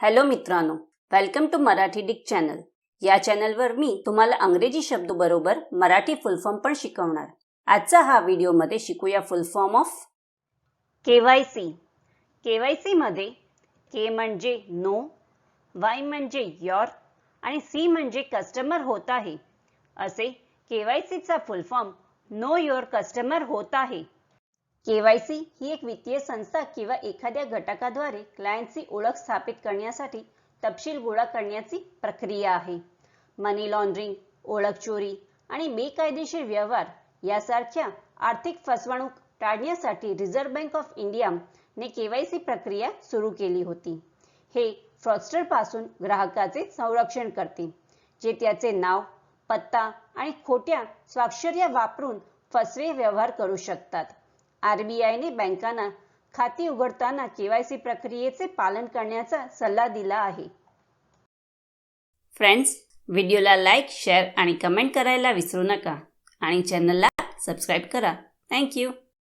Hello मित्रांनो welcome to Marathi डिक channel या चॅनलवर मी तुम्हाला अंग्रेजी शब्द बरोबर मराठी फुलफॉर्म पण शिकवणार. आजचा हा व्हिडिओमध्ये शिकूया full form of K Y C. K Y सीमध्ये के म्हणजे नो वाय म्हणजे यॉर आणि सी म्हणजे कस्टमर होत आहे. असे के वाय सीचा full form know your customer होत आहे. केवायसी ही एक वित्तीय संस्था किंवा एखाद्या घटकाद्वारे क्लायंटची ओळख स्थापित करण्यासाठी तपशील गोळा करण्याची प्रक्रिया आहे. मनी लॉन्ड्रिंग ओळख चोरी आणि बेकायदेशीर व्यवहार यासारख्या आर्थिक फसवणूक टाळण्यासाठी रिझर्व्ह बँक ऑफ इंडियाने केवायसी प्रक्रिया सुरू केली होती. हे फ्रॉस्टरपासून ग्राहकाचे संरक्षण करते जे त्याचे नाव पत्ता आणि खोट्या स्वाक्षर्या वापरून फसवे व्यवहार करू शकतात. आरबीआयने बँकांना खाती उघडताना केवायसी प्रक्रियेचे पालन करण्याचा सल्ला दिला आहे. फ्रेंड्स व्हिडिओला लाईक शेअर आणि कमेंट करायला विसरू नका. आणि चॅनलला सबस्क्राईब करा. थँक्यू